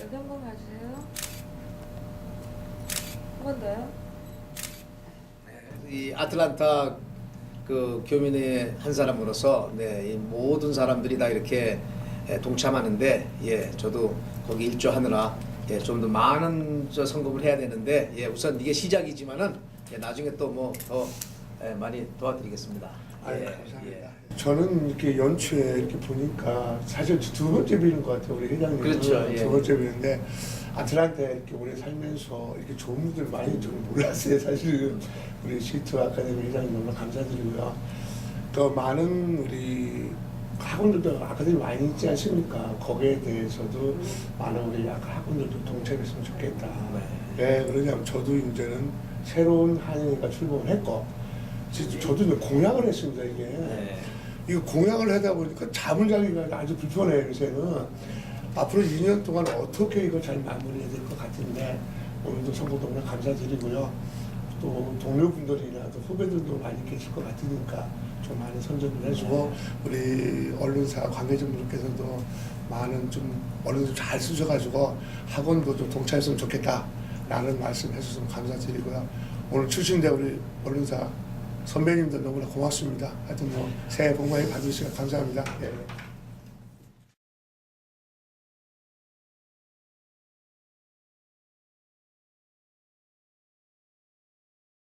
여기 한 번 봐주세요. 한 번 더요. 이 아틀란타 그 교민의 한 사람으로서 네, 이 모든 사람들이 다 이렇게 예, 동참하는데 예, 저도 거기 일조하느라 예, 좀 더 많은 저 성금을 해야 되는데 예, 우선 이게 시작이지만은 예, 나중에 또 뭐더 예, 많이 도와드리겠습니다. 아유, 예, 감사합니다. 예. 저는 이렇게 연초에 이렇게 보니까 사실 두 번째 뵈는 것 같아요, 우리 회장님. 그렇죠, 예. 두 번째 뵈는데 아틀란타에 이렇게 오래 살면서 이렇게 좋은 분들 많이 좀 몰랐어요, 사실은. 우리 시트 아카데미 회장님 너무 감사드리고요. 또 많은 우리 학원들도 아카데미 많이 있지 않습니까? 거기에 대해서도 많은 우리 아까 학원들도 동참했으면 좋겠다. 네. 왜 그러냐면 저도 이제는 새로운 한인회가 출범을 했고, 진짜 저도 공약을 했습니다, 이게. 네. 이거 공약을 하다 보니까 잠을 자기가 아주 불편해요, 요새는. 앞으로 2년 동안 어떻게 이걸 잘 마무리해야 될 것 같은데, 오늘도 선거 동료 감사드리고요. 또 동료분들이나 또 후배들도 많이 계실 것 같으니까 좀 많은 선전을 해주고, 우리 언론사 관계자분들께서도 많은 좀 언론 좀잘 쓰셔가지고 학원도 좀 동참했으면 좋겠다라는 말씀 해주셔서 감사드리고요. 오늘 출신대 우리 언론사 선배님들 너무나 고맙습니다. 하여튼 뭐 새해 복 많이 받으시고 감사합니다. 예.